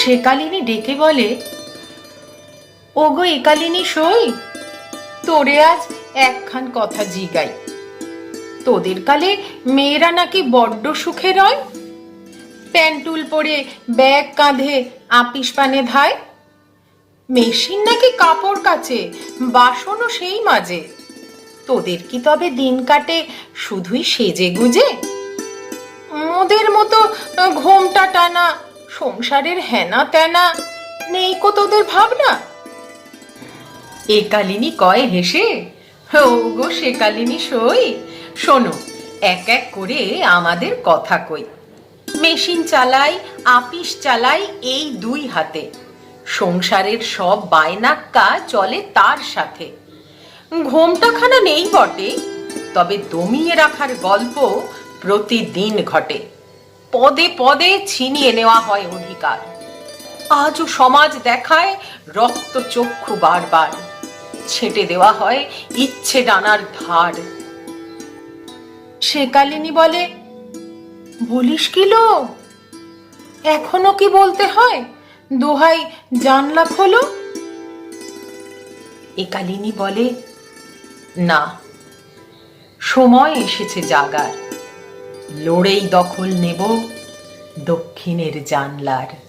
সেকালিনী ডেকে বলে, ওগো একালিনী সই, তোরে আজ একখান কথা জিগাই। তোদের কালে মেয়েরা নাকি বড্ড সুখে রয়। প্যান্টুল পরে ব্যাগ কাঁধে আপিস পানে ধায়। মেশিন নাকি কাপড় কাচে, বাসনও সেই মাঝে তোদের কি তবে দিন কাটে শুধুই সেজে গুজে? মোদের মতো সংসারের হেনা তেনা, নেই কো তোদের ভাবনা? একালিনী কয় হেসে? ও গো সেকালিনী সই, শোনো, এক এক করে আমাদের কথা কই। মেশিন চালাই, আপিস চালাই এই দুই হাতে। সংসারের সব বায়নাক্কা চলে তার সাথে। ঘোমটাখানা নেই বটে, তবে দমিয়ে রাখার গল্প প্রতিদিন ঘটে। পদে পদে ছিনিয়ে নেওয়া হয় অধিকার। আজও সমাজ দেখায় রক্ত চক্ষু বারবার। ছেটে দেওয়া হয় ইচ্ছে ডানার ধার। সেকালিনী বলে, বলিস কি লো? এখনও কি বলতে হয়? দোহাই জানলা খোলো। একালিনী বলে, না, সময় এসেছে জাগার। লড়েই দখল নেব দক্ষিণের জানলার।